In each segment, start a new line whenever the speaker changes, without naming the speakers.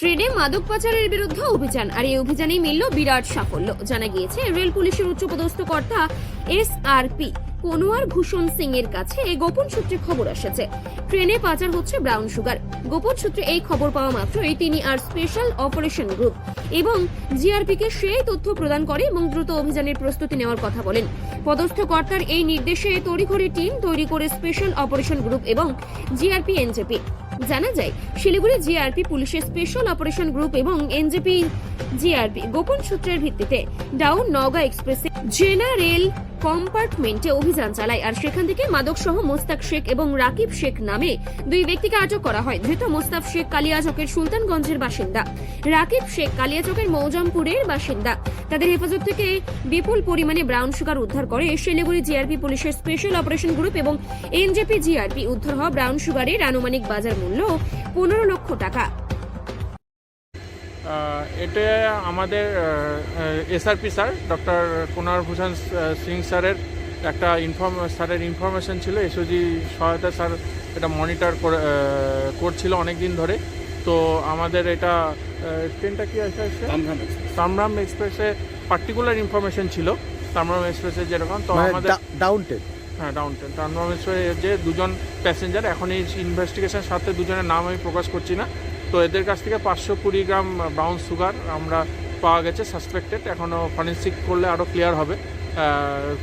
ট্রেনে মাদক পাচারের বিরুদ্ধে অভিযান, আর এই অভিযানেই মিলল বিরাট সাফল্য। জানা গিয়েছে, রেল পুলিশের উচ্চপদস্থ কর্তা S R P Kunwar Bhushan Singh এর কাছে এই গোপন সূত্রে খবর এসেছে। ট্রেনে পাচার হচ্ছে ব্রাউন সুগার। গোপন সূত্রে এই খবর পাওয়া মাত্রই তিনি আর স্পেশাল অপারেশন গ্রুপ এবং জিআরপি কে সেই তথ্য প্রদান করে এবং দ্রুত অভিযানের প্রস্তুতি নেওয়ার কথা বলেন। পদস্থ কর্তার এই নির্দেশে তড়িঘড়ি টিম তৈরি করে স্পেশাল অপারেশন গ্রুপ এবং জিআরপি এনজেপি জানা যায়, শিলিগুড়ি জিআরপি পুলিশের স্পেশাল অপারেশন গ্রুপ এবং এনজেপি জিআরপি। গোপন সূত্রের ভিত্তিতে ডাউন নগা এক্সপ্রেসে জেনারেল কম্পার্টমেন্টে অভিযান চালায় আর সেখান থেকে মাদক সহ মোস্তাক শেখ এবং রাকিব শেখ নামে দুই ব্যক্তিকে আটক করা হয়। ধৃত মোস্তাক শেখ কালিয়াচকের সুলতানগঞ্জের বাসিন্দা। রাকিব শেখ কালিয়াচকের মৌজামপুরের বাসিন্দা। তাদের হেফাজত থেকে বিপুল পরিমাণে ব্রাউন সুগার উদ্ধার করে শিলিগুড়ি জিআরপি পুলিশের স্পেশাল অপারেশন গ্রুপ এবং এনজেপি জিআরপি উদ্ধার হওয়া ব্রাউন সুগারের আনুমানিক বাজার মূল্য পনেরো লক্ষ টাকা।
এটা আমাদের SRP sir doctor Kunwar Bhushan Singh স্যারের একটা ইনফর্ম স্যারের ইনফরমেশন ছিল এসওজি সহায়তা স্যার এটা মনিটর করছিল অনেক দিন ধরে। তো আমাদের এটা ট্রেনটা কি আছে তামরাম এক্সপ্রেসে পার্টিকুলার ইনফরমেশন ছিল তামরাম এক্সপ্রেসে যেরকম তো
মানে
আমাদের
ডাউন টেন
হ্যাঁ ডাউন টেন তামরাম এক্সপ্রেসে যে দুজন প্যাসেঞ্জার এখন এই ইনভেস্টিগেশন সাথে দুজনের নাম আমি প্রকাশ করছি না। তো এদের কাছ থেকে পাঁচশো কুড়ি গ্রাম ব্রাউন সুগার আমরা পাওয়া গেছে সাসপেক্টেড এখনও ফরেন্সিক করলে আরও ক্লিয়ার হবে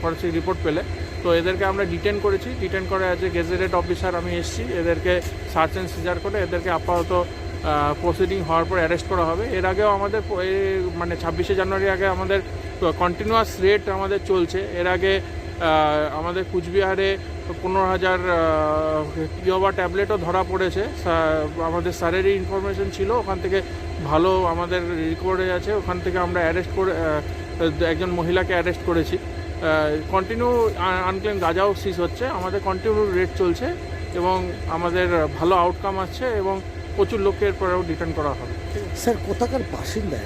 ফরেন্সিক রিপোর্ট পেলে। তো এদেরকে আমরা ডিটেন করেছি। ডিটেন করে অ্যাজ এ গেজেটেড অফিসার আমি এসেছি। এদেরকে সার্চ অ্যান্ড সিজার করে এদেরকে আপাতত প্রসিডিং হওয়ার পর অ্যারেস্ট করা হবে। এর আগেও আমাদের মানে ছাব্বিশে জানুয়ারি আগে আমাদের কন্টিনিউয়াস রেট আমাদের চলছে। এর আগে আমাদের কুচবিহারে পনেরো হাজার ইয়োবা ট্যাবলেটও ধরা পড়েছে। আমাদের স্যারেরই ইনফরমেশন ছিল, ওখান থেকে ভালো আমাদের রিকোয়ার্ডে আছে, ওখান থেকে আমরা অ্যারেস্ট করে একজন মহিলাকে অ্যারেস্ট করেছি। কন্টিনিউ আনক্লেম গাজাও সিজ হচ্ছে, আমাদের কন্টিনিউ রেট চলছে এবং আমাদের ভালো আউটকাম আসছে এবং প্রচুর লোকের পরেও রিটার্ন করা হবে?
স্যার, কোথাকার বাসিন্দা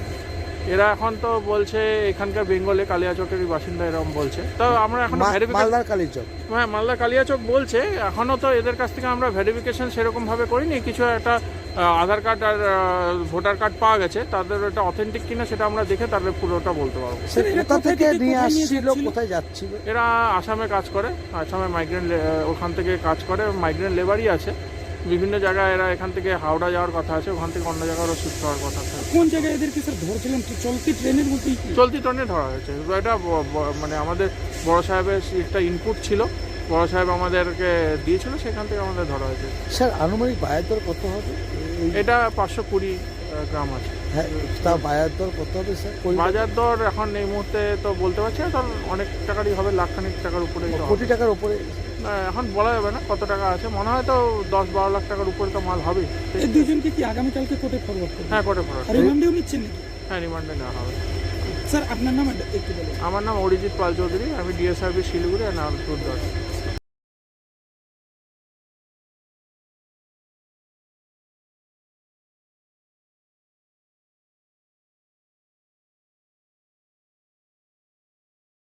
এরা?
এখন তো বলছে এখানকার বেঙ্গলে কালিয়াচকেরই বাসিন্দা এরকম বলছে। তো আমরা এখন
মা- মালদার কালীচক।
হ্যাঁ মালদা কালিয়াচক বলছে এখনও তো এদের কাছ থেকে আমরা ভেরিফিকেশন সেরকমভাবে করিনি কিছু একটা আধার কার্ড আর ভোটার কার্ড পাওয়া গেছে তাদের ওটা অথেন্টিক কিনা সেটা আমরা দেখে তাদের পুরোটা বলতে পারব।
স্যার কোথা থেকে
থেকে
নিয়ে আসছিল কোথায় যাচ্ছিল?
এরা আসামে কাজ করে আসামে মাইগ্রেন্ট ওখান থেকে কাজ করে মাইগ্রেন্ট লেবারই আছে। বিভিন্ন জায়গায় এরা এখান থেকে হাওড়া যাওয়ার কথা আছে ওখান থেকে অন্য জায়গায়ও শিফট হওয়ার কথা আছে।
কোন জায়গায় এদেরকে স্যার ধরছিলেন? চলতি ট্রেনের মধ্যেই
চলতি ট্রেনে ধরা হয়েছে। এটা মানে আমাদের বড় সাহেবের একটা ইনপুট ছিল। বড় সাহেব আমাদেরকে দিয়েছিল সেখান থেকে আমাদের ধরা হয়েছে।
স্যার আনুমানিক বায়ার দর কত হবে?
এটা পাঁচশো কুড়ি গ্রাম আছে।
হ্যাঁ তা বায়ার দর কত হবে স্যার?
বাজার দর এখন এই মুহূর্তে তো বলতে পারছি না কারণ অনেক টাকারই হবে লাখখানিক টাকার উপরে
কোটি টাকার উপরে।
এখন বলা যাবে না কত টাকা আছে। মনে হয় তো দশ বারো লাখ টাকার উপরে তো মাল হবেই
এই দুজনকে কি আগামীকালকে কোর্টে ফরওয়ার্ড করবে?
হ্যাঁ কোর্টে
ফরওয়ার্ড রিমান্ডেও নিচ্ছেন নাকি?
হ্যাঁ রিমান্ডে নেওয়া হবে।
স্যার আপনার নাম একটু বলুন।
আমার নাম অরিজিৎ পাল চৌধুরী আমি ডিএসআরবি শিলিগুড়ি আর নাম